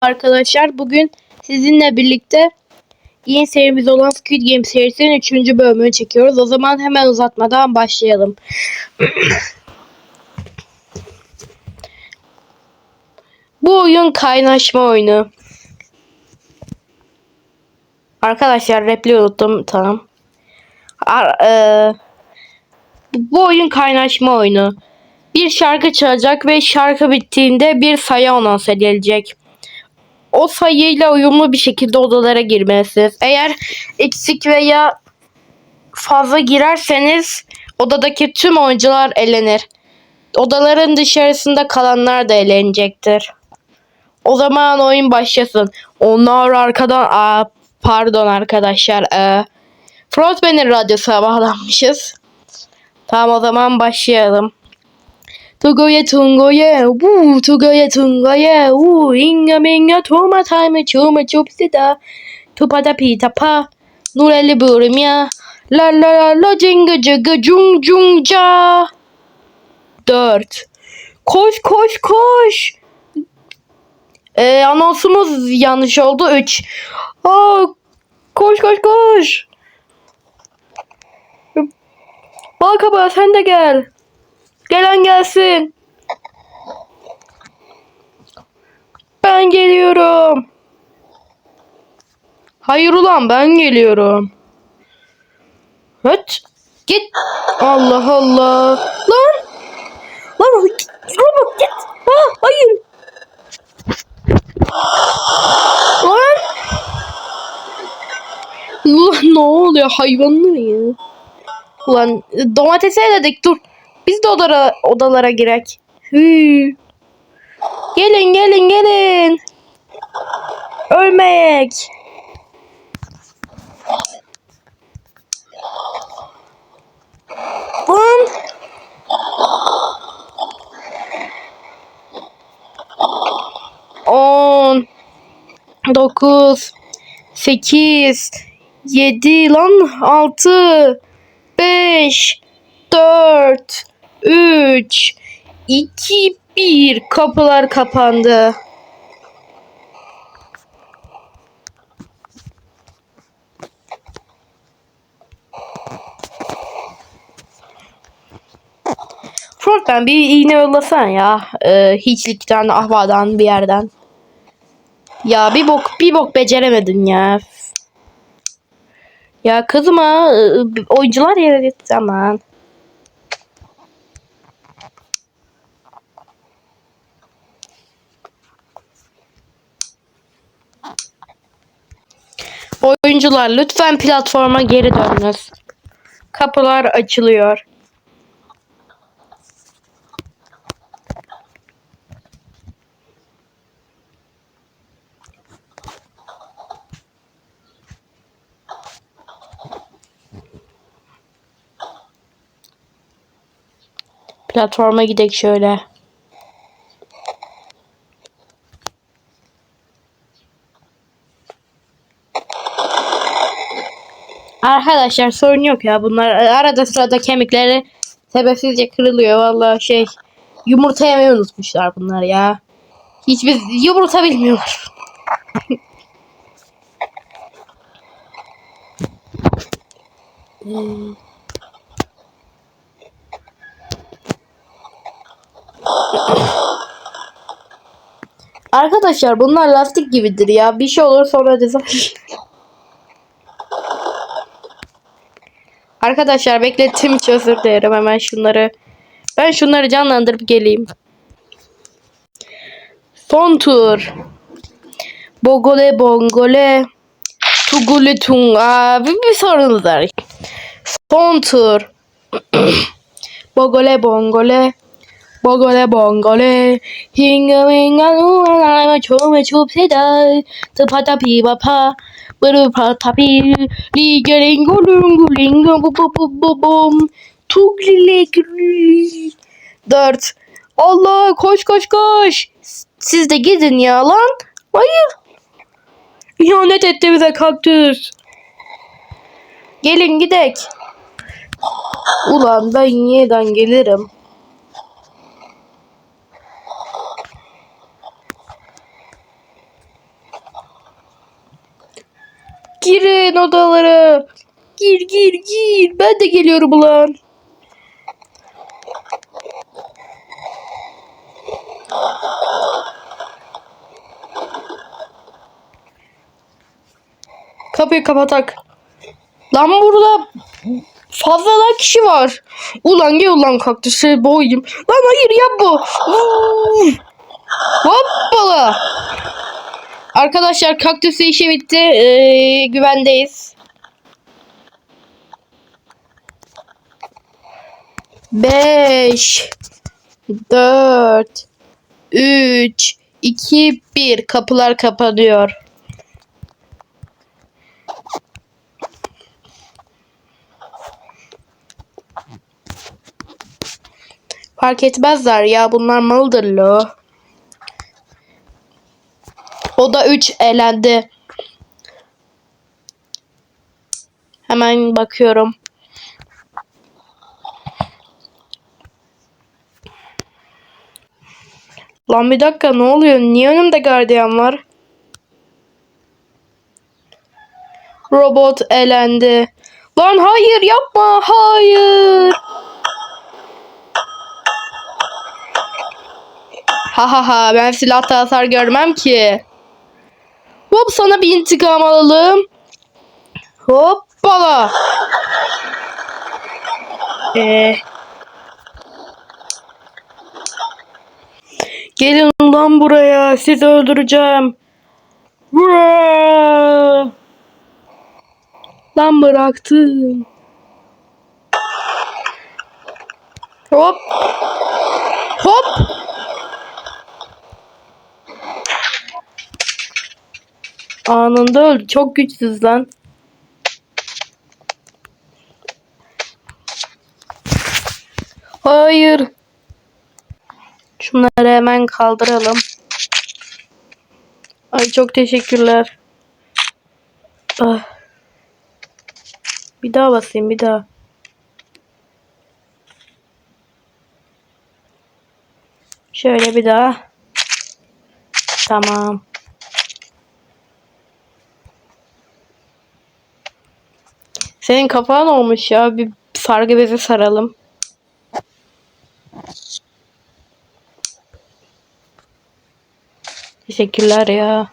Arkadaşlar bugün sizinle birlikte yeni serimiz olan Squid Game serisinin 3. bölümünü çekiyoruz. O zaman hemen uzatmadan başlayalım. Bu oyun kaynaşma oyunu. Arkadaşlar repli unuttum tamam. Ar- e, bu oyun kaynaşma oyunu. Bir şarkı çalacak ve şarkı bittiğinde bir sayı anons edilecek o sayıyla uyumlu bir şekilde odalara girmelisiniz. Eğer eksik veya fazla girerseniz odadaki tüm oyuncular elenir. Odaların dışarısında kalanlar da elenecektir. O zaman oyun başlasın. Onlar arkadan aa, pardon arkadaşlar. E, Frontman'in radyosuna bağlanmışız. Tamam o zaman başlayalım. Togoye tungoye, woo, togoye tungoye, woo, inga minga toma time, choma chopsida, topada pita pa, nurelli burumya, la la la la jinga jinga cung cung ca. 4. Koş koş koş. Ee, anonsumuz yanlış oldu. 3. Aa, koş koş koş. Balkaba sen de gel. Gelen gelsin. Ben geliyorum. Hayır ulan ben geliyorum. Hıt. Git. Allah Allah. Lan. Lan git. Robot git. Ha, hayır. Lan. Ulan ne oluyor hayvanlar ya. Ulan domatese dedik dur. Biz de odalara, odalara girek. Hü. Gelin gelin gelin. Ölmeyek. Lan. On. Dokuz. Sekiz. Yedi lan. Altı. Beş. Dört. 3 2 1 kapılar kapandı. Front'tan bir iğne yollasan ya. Ee, hiçlikten, ahvadan bir yerden. Ya bir bok bir bok beceremedin ya. Ya kızıma oyuncular yere zaman. Oyuncular lütfen platforma geri dönünüz. Kapılar açılıyor. Platforma gidek şöyle. Arkadaşlar sorun yok ya bunlar arada sırada kemikleri sebepsizce kırılıyor vallahi şey yumurta yemeyi unutmuşlar bunlar ya. Hiçbir yumurta bilmiyorlar. Arkadaşlar bunlar lastik gibidir ya. Bir şey olur sonra dizayn. Arkadaşlar beklettiğim için özür dilerim hemen şunları. Ben şunları canlandırıp geleyim. Son tur. Bogole bongole. Tugule tung. Aa, bir, bir sorunuz var. Son tur. Bogole bongole. Bogole bongole. Hinga hinga nuwa çome çupseda. Tıpata piba pa. Bırı patapi. Ligelingo lungu lingo bu bu bu bu bum. Tuglilegli. Dört. Allah koş koş koş. Siz de gidin ya lan. Hayır. İhanet etti bize kaktüs. Gelin gidek. Ulan ben yeniden gelirim. Girin odalara. Gir gir gir. Ben de geliyorum ulan. Kapıyı kapatak. Lan burada fazladan kişi var. Ulan gel ulan kaktüse boğayım. Lan hayır yapma. Vuuu. Hoppala. Arkadaşlar kaktüsü işi bitti. Ee, güvendeyiz. Beş, dört, üç, iki, bir. Kapılar kapanıyor. Fark etmezler ya bunlar malıdır lo. O da 3 elendi. Hemen bakıyorum. Lan bir dakika ne oluyor? Niye önümde gardiyan var? Robot elendi. Lan hayır yapma hayır. Ha ha ha ben silahta hasar görmem ki. Hop sana bir intikam alalım. Hoppala. Ee, gelin lan buraya sizi öldüreceğim. Lan bıraktım. Hop. Anında öldü. Çok güçsüz lan. Hayır. Şunları hemen kaldıralım. Ay çok teşekkürler. Ah. Bir daha basayım bir daha. Şöyle bir daha. Tamam. Senin kafan olmuş ya. Bir sargı bezi saralım. Teşekkürler ya.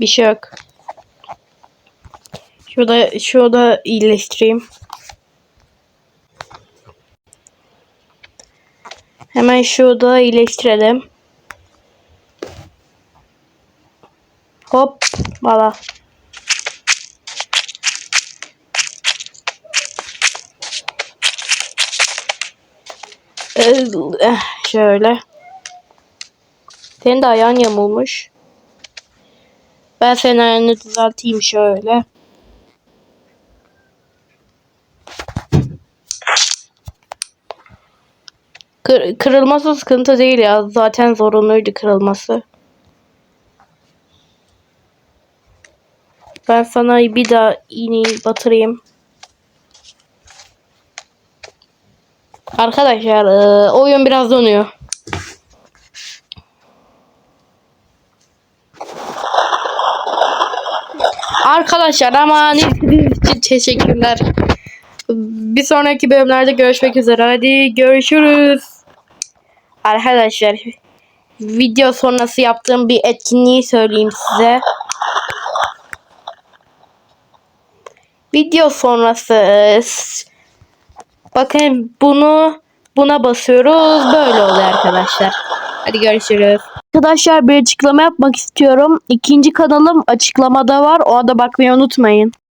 Bir şey yok. Şurada şurada iyileştireyim. Hemen şurada iyileştirelim. Hop, valla. Şöyle. Senin de ayağın yamulmuş. Ben senin ayağını düzelteyim şöyle. Kır, kırılması sıkıntı değil ya. Zaten zorunluydu kırılması. Ben sana bir daha iğneyi batırayım. Arkadaşlar e, oyun biraz donuyor. Arkadaşlar ama izlediğiniz için teşekkürler. Bir sonraki bölümlerde görüşmek üzere. Hadi görüşürüz. Arkadaşlar video sonrası yaptığım bir etkinliği söyleyeyim size. Video sonrası e, bakın bunu buna basıyoruz böyle oluyor arkadaşlar. Hadi görüşürüz. Arkadaşlar bir açıklama yapmak istiyorum. İkinci kanalım açıklamada var. Ona da bakmayı unutmayın.